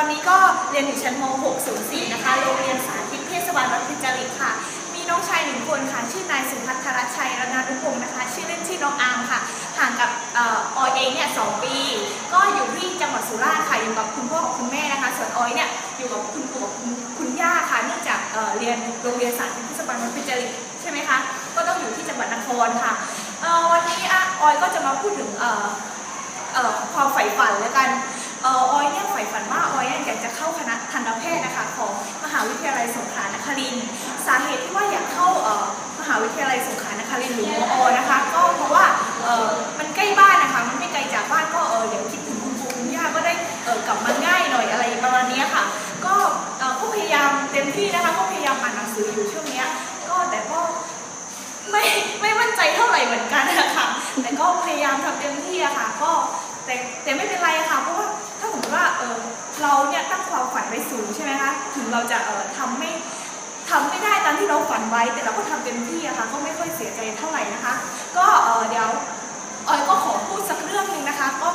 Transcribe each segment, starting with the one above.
อนนี้ก็เรียนอยู่ชั้นม .604 นะคะ โรงเรียนสาธิตเทศบาลวัดพิจาริตค่ะ มีน้องชายหนึ่งคนค่ะ ชื่อนายสุพัฒรชัยรนานุพงศ์นะคะ ชื่อเล่นชื่อน้องอาร์มค่ะ ห่างกับออยเองเนี่ยสองปี ก็อยู่ที่จังหวัดสุราษฎร์ค่ะ อยู่กับคุณพ่อกับคุณแม่นะคะ ส่วนออยเนี่ยอยู่กับคุณปู่กับคุณย่าค่ะ เนื่องจากเรียนโรงเรียนสาธิตเทศบาลวัดพิจาริตใช่ไหมคะ ก็ต้องอยู่ที่จังหวัดนครค่ะ วันนี้ออยก็จะมาพูดถึงความใฝ่ฝันแล้วกันออยเนี่ยใฝ่ฝันิน สาเหตุที่ว่าอยากเข้าเมหาวิทยาลัยสงขลานครินทร์หรือมอนะคะ ก็เพราะว่ามันใกล้บ้านนะคะ มันไม่ไกลจากบ้านก็เออเดี๋ยวคิดถึงคุณปู่คุณย่าก็ได้กลับมาง่ายหน่อยอะไรประมาณนี้ค่ะ ก็ก็พยายามเต็มที่นะคะ ก็พยายามอ่านหนังสืออยู่ช่วงเนี้ยก็แต่ก็ไม่ไม่มั่นใจเท่าไหร่เหมือนกันนะคะแต่ก็พยายามทำเต็มที่อะค่ะ ก็แต่แต่ไม่เป็นไรค่ะ เพราะว่าถ้าสมมติว่าเออเราเนี่ยตั้งความฝันไว้สูงใช่ไหมคะ ถึงเราจะเออทำไม่ ทำไม่ได้ตามที่เราฝันไว้ แต่เราก็ทำเต็มที่อะค่ะก็ไม่ค่อยเสียใจเท่าไหร่นะคะ ก็เออเดี๋ยวออยก็ขอพูดสักเรื่องหนึ่งนะคะ ก็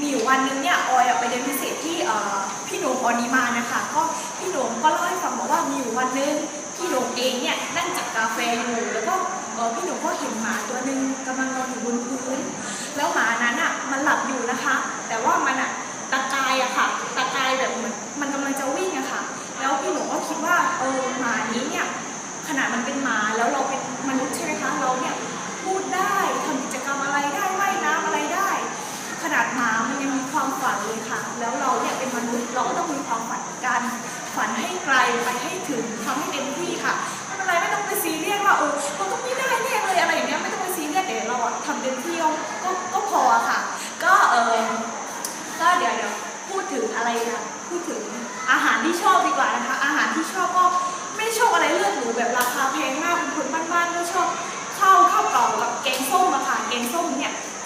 มีอยู่วันหนึงเนี่ยออยไปเรียนพิเศษที่เออพี่โหนงออนิมานะคะ ก็พี่โหนงก็เล่าให้ฟังบอกว่ามีอยู่วันหนึงพี่หลงเองเนี่ยนั่งจิบกาแฟอยู่แล้วก็เออพี่หลงก็เห็นหมาตัวหนึ่งกำลังนอนอยู่บนพื้น แล้วหมานั้นอะมันหลับอยู่นะคะ แต่ว่ามันอะ นาดมันเป็นหมาแล้วเราเป็นมนุษย์ใช่ไหมคะเราเนี่ยพูดได้ทำกิจกรรมอะไรได้ว่ายน้ำอะไรได้ ขนาดหมามันยังมีความฝันเลยค่ะ แล้วเราเนี่ยเป็นมนุษย์เราก็ต้องมีความฝันกันฝันให้ไกลไปให้ถึงทำให้เต็มที่ค่ะไม่เป็นไรไม่ต้องไปซีเรียสว่าเออเราต้องไม่ได้แน่เลยอะไรอย่างเงี้ยไม่ต้องไปซีเรียสแต่เราอะทำเต็มที่ก็ก็พอค่ะ ก็เออก็เดี๋ยวเดี๋ยวพูดถึงอะไรนะพูดถึงอาหารที่ชอบดีกว่านะคะอาหาร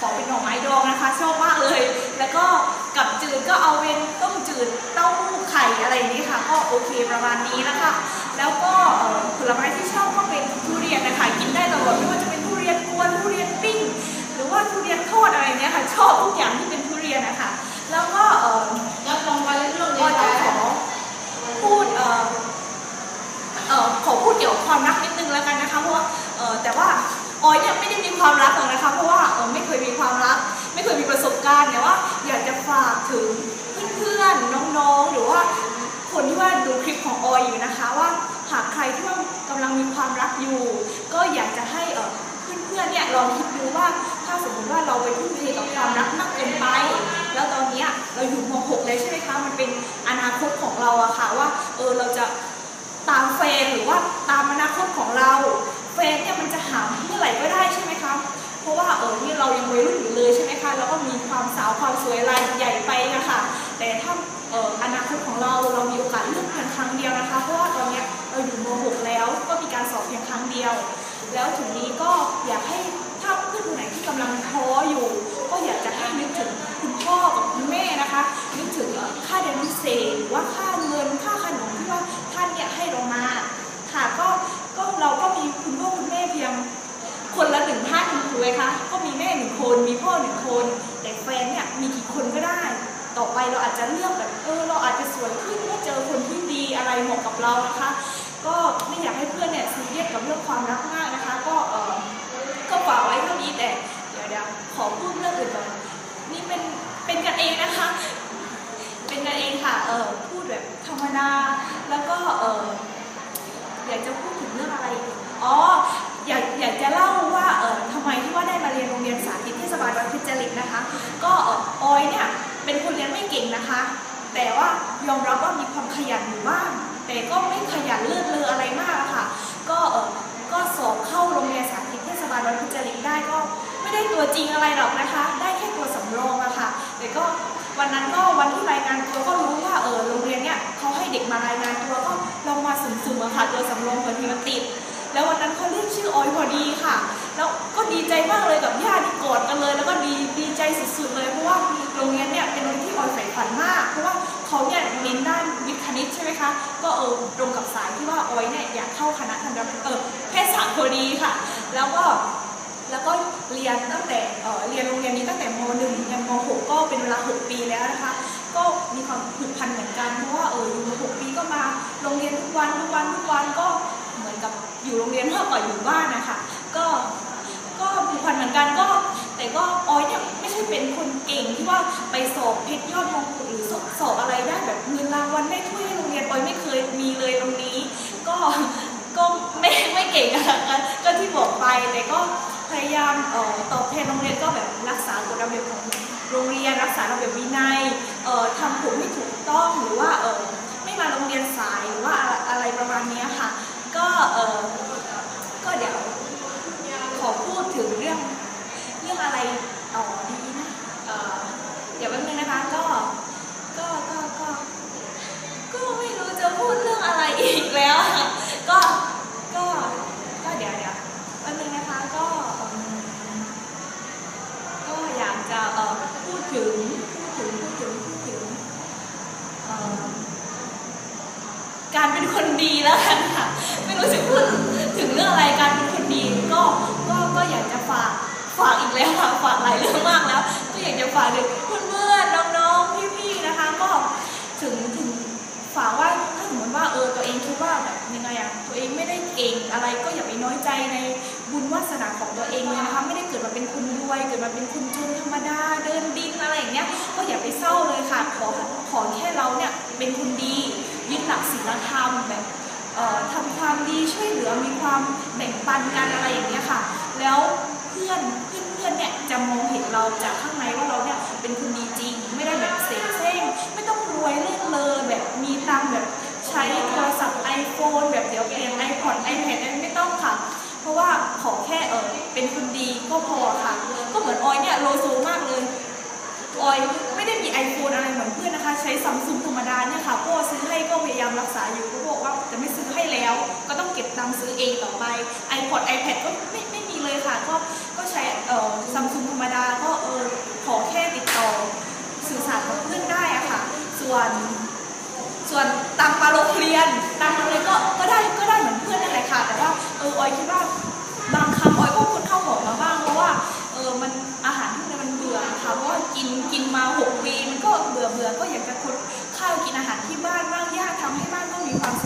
ขอเป็นหน่อไม้ดองนะคะ ชอบมากเลย แล้วก็กับจืดก็เอาเป็นต้มจืดเต้าหู้ไข่อะไรอย่างนี้ค่ะ ก็โอเคประมาณนี้แล้วค่ะแล้วก็เอ่อผลไม้ที่ชอบก็เป็นทุเรียนนะคะ กินได้ตลอดไม่ว่าจะเป็นทุเรียนกวนทุเรียนปิ้ง หรือว่าทุเรียนทอดอะไรเนี้ยค่ะ ชอบทุกอย่างที่เป็นทุเรียนนะคะ แล้วก็เอ่อรับรองไปเรื่องอเรีอยนจะไปขอพูดเอ่อเอ่อขอพูดเกี่ยวกับความรักนิดนึงแล้วกันนะคะ เพราะว่าเอ่อแต่ว่า ออยเนี่ยไม่ได้มีความรักหรอกนะคะเพราะว่าเอ่อไม่เคยมีความรัก ไม่เคยมีประสบการณ์แต่ว่า อยากจะฝากถึงเพื่อนๆน้องๆ หรือว่าคนที่ว่าดูคลิปของออยอยู่นะคะว่าหากใครที่ว่ากำลังมีความรักอยู่ ก็อยากจะให้เออเพื่อนๆเนี่ยลองคิดดูว่าถ้าสมมติว่าเราไปทุ่มเทกับความรักมากเกินไป แล้วตอนเนี้ยเราอยู่ม .6 เลยใช่ไหมคะมันเป็นอนาคตของเราอะค่ะว่าเออเราจะตามแฟนหรือว่า แล้วก็มีความสาวความสวยรายใหญ่ไปนะคะแต่ถ้าอออนาคตของเราเรามีโอกาสเลือกเพียงครั้งเดียวนะคะ เพราะว่าตอนนี้เราอยู่ม .6 แล้วก็มีการสอบเพียงครั้งเดียว แล้วถึงนี้ก็อยากให้ถ้าเพื่อนคนไหนที่กำลังท้ออยู่ ก็อยากจะให้นึกถึงคุณพ่อกับคุณแม่นะคะนึกถึงค่าเรียนพิเศษหรือว่าค่าเงินค่าขนมที่ว่าท่านเนี่ยให้เรามาค่ะก็ก็เราก็มีคุณพ่อคุณแม่เพียง คนละหนึ่งท่านถูกไหมคะ ก็ มีแม่หนึ่งคนมีพ่อหนึ่งคน แต่แฟนเนี่ยมีกี่คนก็ได้ ต่อไปเราอาจจะเลือกแบบเออเราอาจจะสวยขึ้นเมื่อเจอคนที่ดีอะไรเหมาะกับเรานะคะ ก็ไม่อยากให้เพื่อนเนี่ยซีเรียสกับเรื่องความรักมากนะคะ ก็เออก็ฝากไว้เท่านี้แต่เดี๋ยวเดี๋ยวขอพูดเรื่องอื่นก่อนนี่เป็นเป็นกันเองนะคะ เป็นกันเองค่ะเออพูดแบบธรรมดาแล้วก็เอออยากจะพูดถึงเรื่องอะไรอีกอ๋ ก็ออยเนี่ยเป็นคนเรียนไม่เก่งนะคะ แต่ว่ายอมรับว่ามีความขยันอยู่บ้าง แต่ก็ไม่ขยันเลื่อนเลออะไรมากะค่ะ ก็เออก็สอบเข้าโรงเรียนสาธิตเทศบาลวัดพิจริตได้ก็ไม่ได้ตัวจริงอะไรหรอกนะคะ ได้แค่ตัวสำรองอะค่ะแต่ก็วันนั้นก็วันที่รายงานตัวก็รู้ว่าเออโรงเรียนเนี่ยเขาให้เด็กมารายงานตัวก็ลองมาสุ่มๆอะค่ะตัวสำรองเผื่อทีมันติด แล้ววันนั้นเขาเรียกชื่อออยพอดีค่ะ แล้วก็ดีใจมากเลยกับญาติที่กอดกันเลย แล้วก็ดีดีใจสุดๆเลยเพราะว่าโรงเรียนเนี่ยเป็นโรงเรียนที่ออยใฝ่ฝันมาก เพราะว่าเขาเนี่ยเน้นด้านวิทย์คณิตใช่ไหมคะ ก็เออตรงกับสายที่ว่าออยเนี่ยอยากเข้าคณะทันตแพทย์เออแพทยศาสตร์พอดีค่ะ แล้วก็แล้วก็เรียนตั้งแต่เออเรียนโรงเรียนนี้ตั้งแต่ม .1 ยันม .6 ก็เป็นเวลา 6 ปีแล้วนะคะ ก็มีความผูกพันเหมือนกัน เพราะว่าเอออยู่มา6ปีก็มาโรงเรียนทุกวันทุกวันทุกวันก็ อนกับอยู่โรงเรียนมากกว่าอยู่บ้านนะคะ ก็ก็ผูกพันเหมือนกันก็แต่ก็ออยเนี่ยไม่ใช่เป็นคนเก่งที่ว่าไปสอบเพชรยอดมงกุฎหรือสอบสอบอะไรได้แบบเงินรางวัลได้ถ้วยให้โรงเรียนออยไม่เคยมีเลยตรงนี้ ก็ก็ไม่ไม่เก่งอะค่ะก็ที่บอกไปแต่ก็พยายามเอ่อตอบแทนโรงเรียนก็แบบรักษากฎระเบียบของโรงเรียนรักษาระเบียบวินัยเอ่อทำผมให้ถูกต้องหรือว่าเออไม่มาโรงเรียนสายหรือว่าอะไรประมาณนี้ค่ะ ก็เออก็เดี๋ยวขอพูดถึงเรื่องเรื่องอะไรต่อดีนะเอ่อเดี๋ยวแป๊บนึงนะคะก็ก็ก็ก็ก็ไม่รู้จะพูดเรื่องอะไรอีกแล้วก็ก็ก็เดี๋ยวเดี๋ยวแป๊บนึงนะคะก็ก็อยากจะเออพูดถึงพูดถึงพูดถึงพูดถึงเอ่อการเป็นคนดีแล้วกัน แล้วค่ะฝากหลายเรื่องมากแล้ว ก็อยากจะฝากถึงเพื่อนๆน้องๆพี่ๆนะคะ ก็ถึงถึงฝากว่าถ้าสมมติว่าเออตัวเองคิดว่าแบบยังไงอะตัวเองไม่ได้เก่งอะไรก็อย่าไปน้อยใจในบุญวาสนาของตัวเองเลยนะคะไม่ได้เกิดมาเป็นคนรวย เกิดมาเป็นคนจนธรรมดาเดินดินอะไรอย่างเงี้ยก็อย่าไปเศร้าเลยค่ะขอขอแค่เราเนี่ยเป็นคนดียึดหลักศีลธรรมแบบทำความดีช่วยเหลือมีความแบ่งปันกันอะไรอย่างเงี้ยค่ะ แล้วเพื่อน เนี่ยจะมองเห็นเราจากข้างในว่าเราเนี่ยเป็นคนดีจริง ไม่ได้แบบเสแสร้งไม่ต้องรวยเล่นเลยแบบมีตังแบบใช้โทรศัพท์ iPhone แบบเดี๋ยวเปลี่ยน iPod iPad อะไรไม่ต้องค่ะ เพราะว่าขอแค่เออเป็นคนดีก็พอค่ะ ก็เหมือนออยเนี่ยโลโซมากเลยออยไม่ได้มี iPhone อะไรเหมือนเพื่อนนะคะ ใช้ซัมซุงธรรมดาเนี่ยค่ะพ่อซื้อให้ก็พยายามรักษาอยู่ก็บอกว่าจะไม่ซื้อให้แล้ว ก็ต้องเก็บตังค์ซื้อเองต่อไป iPod iPad ก็ไม่ไม่ เลยค่ะ ก็ก็ใช้เอ่อซัมซุงธรรมดาก็เออขอแค่ติดต่อสื่อสารกับเพื่อนได้อะค่ะ ส่วน ส่วนตังมาโรงเรียนตังมาโรงเรียนก็ก็ได้ก็ได้เหมือนเพื่อนนั่นแหละค่ะ แต่ว่าเออออยคิดว่าบางคำออยก็พูดเข้าหัวมาบ้างเพราะว่าเออมันอาหารที่มันเบื่อค่ะเพราะว่ากินกินมาหกปีมันก็เบื่อเบื่อก็อยากจะคุดข้าวกินอาหารที่บ้านบ้างย่าทำให้บ้านก็มีความสุข